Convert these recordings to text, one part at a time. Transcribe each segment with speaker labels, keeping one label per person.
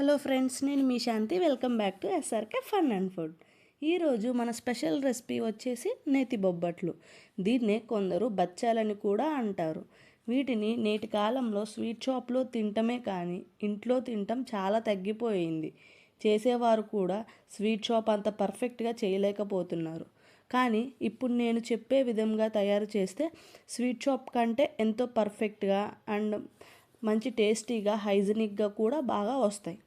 Speaker 1: Hello friends నేను మీ Shanti. Welcome back to SRK fun and food. ఈరోజు మన special recipe వచ్చేసి నేతి బొబ్బట్లు. దీన్నే కొందరు బచ్చాలని కూడా అంటారు. వీటిని నేటి కాలంలో స్వీట్ షాప్లో తినటమే కానీ ఇంట్లో తినటం చాలా తగ్గిపోయింది. చేసేవారు కూడా స్వీట్ షాప్ అంత పర్ఫెక్ట్గా చేయలేకపోతున్నారు. కానీ ఇప్పుడు నేను చెప్పే విధంగా తయారు చేస్తే స్వీట్ షాప్ కంటే ఎంతో పర్ఫెక్ట్గా అండ్ మంచి టేస్టీగా హైజీనిక్గా కూడా బాగా వస్తాయి.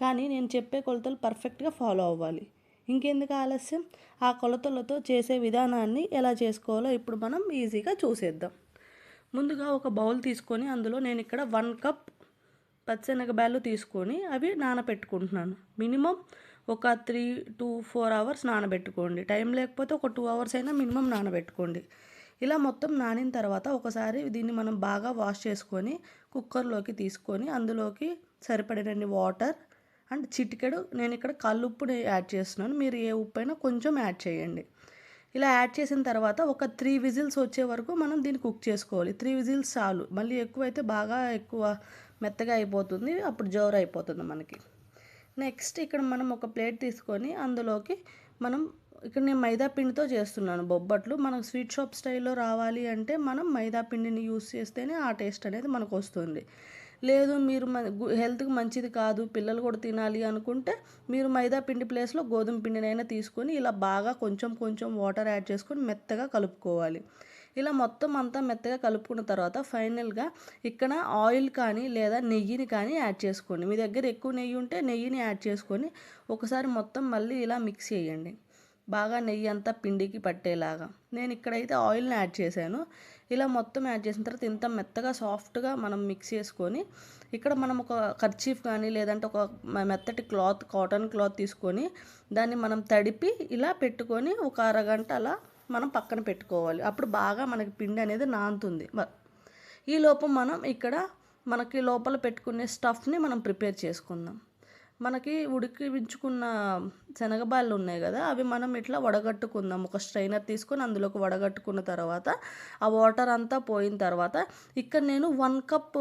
Speaker 1: కానీ నేను చెప్పే కొలతలు పర్ఫెక్ట్గా ఫాలో అవ్వాలి. ఇంకెందుకు ఆలస్యం? ఆ కొలతలతో చేసే విధానాన్ని ఎలా చేసుకోవాలో ఇప్పుడు మనం ఈజీగా చూసేద్దాం. ముందుగా ఒక బౌల్ తీసుకొని అందులో నేను ఇక్కడ వన్ కప్ పచ్చెనగబ్యాలు తీసుకొని అవి నానబెట్టుకుంటున్నాను. మినిమం ఒక త్రీ టూ ఫోర్ అవర్స్ నానబెట్టుకోండి. టైం లేకపోతే ఒక టూ అవర్స్ అయినా మినిమం నానబెట్టుకోండి. ఇలా మొత్తం నానిన తర్వాత ఒకసారి దీన్ని మనం బాగా వాష్ చేసుకొని కుక్కర్లోకి తీసుకొని అందులోకి సరిపడినన్ని వాటర్ అండ్ చిటికెడు. నేను ఇక్కడ కల్లుప్పుని యాడ్ చేస్తున్నాను. మీరు ఏ ఉప్పు అయినా కొంచెం యాడ్ చేయండి. ఇలా యాడ్ చేసిన తర్వాత ఒక త్రీ విజిల్స్ వచ్చే వరకు మనం దీన్ని కుక్ చేసుకోవాలి. త్రీ విజిల్స్ చాలు. మళ్ళీ ఎక్కువ అయితే బాగా ఎక్కువ మెత్తగా అయిపోతుంది. అప్పుడు జోర్ అయిపోతుంది మనకి. నెక్స్ట్ ఇక్కడ మనం ఒక ప్లేట్ తీసుకొని అందులోకి మనం ఇక్కడ నేను మైదా పిండితో చేస్తున్నాను. బొబ్బట్లు మనకు స్వీట్ షాప్ స్టైల్లో రావాలి అంటే మనం మైదా పిండిని యూస్ చేస్తేనే ఆ టేస్ట్ అనేది మనకు వస్తుంది. లేదు మీరు హెల్త్కి మంచిది కాదు పిల్లలు కూడా తినాలి అనుకుంటే మీరు మైదా పిండి ప్లేస్లో గోధుమ పిండినైనా తీసుకొని ఇలా బాగా కొంచెం కొంచెం వాటర్ యాడ్ చేసుకొని మెత్తగా కలుపుకోవాలి. ఇలా మొత్తం అంతా మెత్తగా కలుపుకున్న తర్వాత ఫైనల్గా ఇక్కడ ఆయిల్ కానీ లేదా నెయ్యిని కానీ యాడ్ చేసుకోండి. మీ దగ్గర ఎక్కువ నెయ్యి ఉంటే నెయ్యిని యాడ్ చేసుకొని ఒకసారి మొత్తం మళ్ళీ ఇలా మిక్స్ చేయండి. బాగా నెయ్యి అంతా పిండికి పట్టేలాగా. నేను ఇక్కడైతే ఆయిల్ని యాడ్ చేశాను. ఇలా మొత్తం యాడ్ చేసిన తర్వాత ఇంత మెత్తగా సాఫ్ట్గా మనం మిక్స్ చేసుకొని ఇక్కడ మనం ఒక కర్చీఫ్ కానీ లేదంటే ఒక మెత్తటి క్లాత్ కాటన్ క్లాత్ తీసుకొని దాన్ని మనం తడిపి ఇలా పెట్టుకొని ఒక అరగంట అలా మనం పక్కన పెట్టుకోవాలి. అప్పుడు బాగా మనకి పిండి అనేది నానుతుంది. ఈ లోపం మనం ఇక్కడ మనకి లోపల పెట్టుకునే స్టఫ్ని మనం ప్రిపేర్ చేసుకుందాం. మనకి ఉడికించుకున్న శనగబాళ్ళు ఉన్నాయి కదా అవి మనం ఇట్లా వడగట్టుకుందాం. ఒక స్ట్రైనర్ తీసుకొని అందులోకి వడగట్టుకున్న తర్వాత ఆ వాటర్ అంతా పోయిన తర్వాత ఇక్కడ నేను వన్ కప్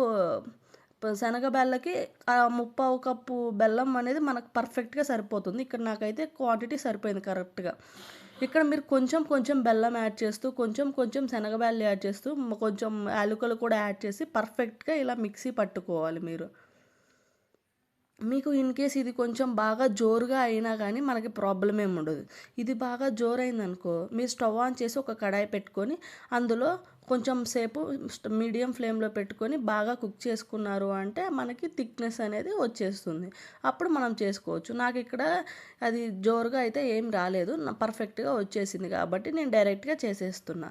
Speaker 1: శనగబెల్లకి ముప్పావు కప్పు బెల్లం అనేది మనకు పర్ఫెక్ట్గా సరిపోతుంది. ఇక్కడ నాకైతే క్వాంటిటీ సరిపోయింది కరెక్ట్గా. ఇక్కడ మీరు కొంచెం కొంచెం బెల్లం యాడ్ చేస్తూ కొంచెం కొంచెం శనగబెల్లు యాడ్ చేస్తూ కొంచెం యాలకులు కూడా యాడ్ చేసి పర్ఫెక్ట్గా ఇలా మిక్సీ పట్టుకోవాలి మీరు. మీకు ఇన్ కేస్ ఇది కొంచెం బాగా జోరుగా అయినా కానీ మనకి ప్రాబ్లం ఏమి ఉండదు. ఇది బాగా జోరైందనుకో మీరు స్టవ్ ఆన్ చేసి ఒక కడాయి పెట్టుకొని అందులో కొంచెం సేపు మీడియం ఫ్లేమ్లో పెట్టుకొని బాగా కుక్ చేసుకున్నారు అంటే మనకి థిక్నెస్ అనేది వచ్చేస్తుంది. అప్పుడు మనం చేసుకోవచ్చు. నాకు ఇక్కడ అది జోరుగా అయితే ఏం రాలేదు. పర్ఫెక్ట్గా వచ్చేసింది కాబట్టి నేను డైరెక్ట్గా చేసేస్తున్నా.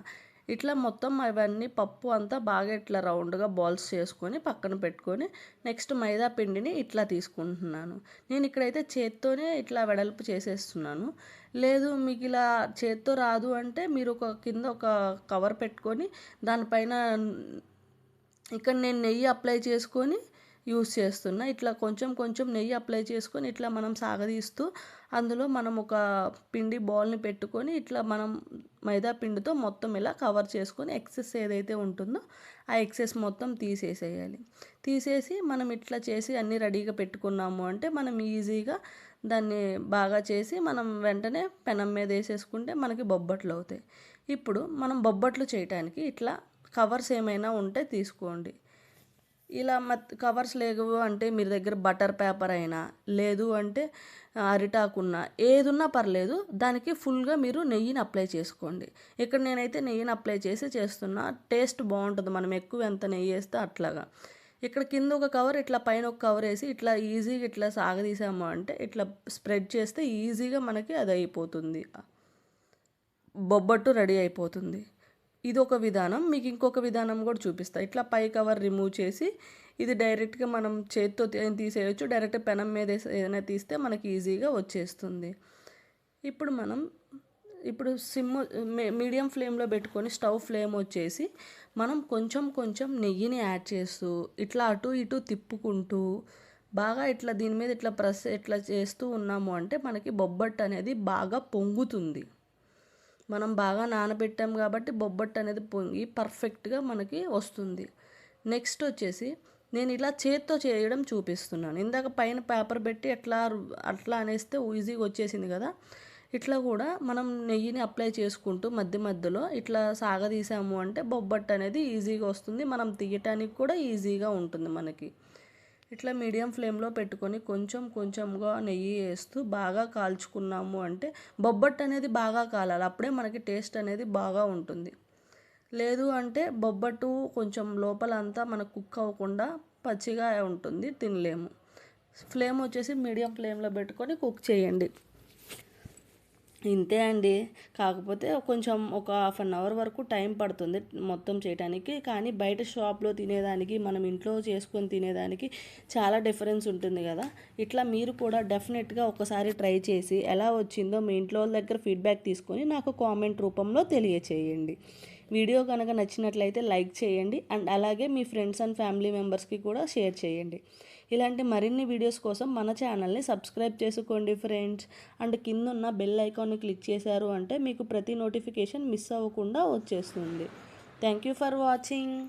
Speaker 1: ఇట్లా మొత్తం అవన్నీ పప్పు అంతా బాగా ఇట్లా రౌండ్గా బాల్స్ చేసుకొని పక్కన పెట్టుకొని నెక్స్ట్ మైదా పిండిని ఇట్లా తీసుకుంటున్నాను. నేను ఇక్కడైతే చేత్తోనే ఇట్లా వెడల్పు చేసేస్తున్నాను. లేదు మీకు ఇలా చేత్తో రాదు అంటే మీరు ఒక కింద ఒక కవర్ పెట్టుకొని దానిపైన ఇక్కడ నేను నెయ్యి అప్లై చేసుకొని యూస్ చేస్తున్నా. ఇట్లా కొంచెం కొంచెం నెయ్యి అప్లై చేసుకొని ఇట్లా మనం సాగదీస్తూ అందులో మనం ఒక పిండి బాల్ని పెట్టుకొని ఇట్లా మనం మైదా పిండితో మొత్తం ఇలా కవర్ చేసుకొని ఎక్సెస్ ఏదైతే ఉంటుందో ఆ ఎక్సెస్ మొత్తం తీసేసేయాలి. తీసేసి మనం ఇట్లా చేసి అన్నీ రెడీగా పెట్టుకున్నాము అంటే మనం ఈజీగా దాన్ని బాగా చేసి మనం వెంటనే పెనం మీద వేసేసుకుంటే మనకి బొబ్బట్లు అవుతాయి. ఇప్పుడు మనం బొబ్బట్లు చేయటానికి ఇట్లా కవర్స్ ఏమైనా ఉంటే తీసుకోండి. ఇలా మత్ కవర్స్ లేవు అంటే మీరు దగ్గర బటర్ పేపర్ అయినా లేదు అంటే అరిటాకున్నా ఏదున్నా పర్లేదు దానికి ఫుల్గా మీరు నెయ్యిని అప్లై చేసుకోండి. ఇక్కడ నేనైతే నెయ్యిని అప్లై చేసి చేస్తున్నా. టేస్ట్ బాగుంటుంది. మనం ఎక్కువ ఎంత నెయ్యి వేస్తే అట్లాగా. ఇక్కడ కింద ఒక కవర్ ఇట్లా పైన ఒక కవర్ వేసి ఇట్లా ఈజీగా ఇట్లా సాగదీసాము అంటే ఇట్లా స్ప్రెడ్ చేస్తే ఈజీగా మనకి అది అయిపోతుంది. బొబ్బట్టు రెడీ అయిపోతుంది. ఇది ఒక విధానం మీకు ఇంకొక విధానం కూడా చూపిస్తా. ఇట్లా పై కవర్ రిమూవ్ చేసి ఇది డైరెక్ట్గా మనం చేతితో తీసేయచ్చు. డైరెక్ట్ పెనం మీద ఏదైనా తీస్తే మనకి ఈజీగా వచ్చేస్తుంది. ఇప్పుడు మనం ఇప్పుడు సిమ్ మీడియం ఫ్లేమ్లో పెట్టుకొని స్టవ్ ఫ్లేమ్ వచ్చేసి మనం కొంచెం కొంచెం నెయ్యిని యాడ్ చేస్తూ ఇట్లా అటు ఇటు తిప్పుకుంటూ బాగా ఇట్లా దీని మీద ఇట్లా ప్రెస్ ఇట్లా చేస్తూ ఉన్నాము అంటే మనకి బొబ్బట్టు అనేది బాగా పొంగుతుంది. మనం బాగా నానబెట్టాం కాబట్టి బొబ్బట్టు అనేది పొంగి పర్ఫెక్ట్గా మనకి వస్తుంది. నెక్స్ట్ వచ్చేసి నేను ఇలా చేత్తో చేయడం చూపిస్తున్నాను. ఇందాక పైన పేపర్ పెట్టి ఎట్లా అట్లా అనేస్తే ఈజీగా వచ్చేసింది కదా. ఇట్లా కూడా మనం నెయ్యిని అప్లై చేసుకుంటూ మధ్య మధ్యలో ఇట్లా సాగదీసాము అంటే బొబ్బట్టు అనేది ఈజీగా వస్తుంది. మనం తీయటానికి కూడా ఈజీగా ఉంటుంది మనకి. ఇట్లా మీడియం ఫ్లేమ్లో పెట్టుకొని కొంచెం కొంచెంగా నెయ్యి వేస్తూ బాగా కాల్చుకున్నాము అంటే బొబ్బట్టు అనేది బాగా కాలాలి. అప్పుడే మనకి టేస్ట్ అనేది బాగా ఉంటుంది. లేదు అంటే బొబ్బట్టు కొంచెం లోపల అంతా మనకు కుక్ అవ్వకుండా పచ్చిగా ఉంటుంది తినలేము. ఫ్లేమ్ వచ్చేసి మీడియం ఫ్లేమ్లో పెట్టుకొని కుక్ చేయండి. ఇంతే అండి. కాకపోతే కొంచెం ఒక హాఫ్ అన్ అవర్ వరకు టైం పడుతుంది మొత్తం చేయడానికి కానీ బయట షాప్లో తినేదానికి మనం ఇంట్లో చేసుకొని తినేదానికి చాలా డిఫరెన్స్ ఉంటుంది కదా. ఇట్లా మీరు కూడా డెఫినెట్గా ఒకసారి ట్రై చేసి ఎలా వచ్చిందో మీ ఇంట్లో వాళ్ళ దగ్గర ఫీడ్బ్యాక్ తీసుకొని నాకు కామెంట్ రూపంలో తెలియచేయండి. వీడియో కనుక నచ్చినట్లయితే లైక్ చేయండి. అండ్ అలాగే మీ ఫ్రెండ్స్ అండ్ ఫ్యామిలీ మెంబర్స్కి కూడా షేర్ చేయండి. ఇలాంటి మరిన్ని వీడియోస్ కోసం మన ఛానల్ని సబ్స్క్రైబ్ చేసుకోండి ఫ్రెండ్స్. అండ్ కింద ఉన్న బెల్ ఐకాన్ని క్లిక్ చేశారు అంటే మీకు ప్రతి నోటిఫికేషన్ మిస్ అవ్వకుండా వచ్చేస్తుంది. Thank you for watching.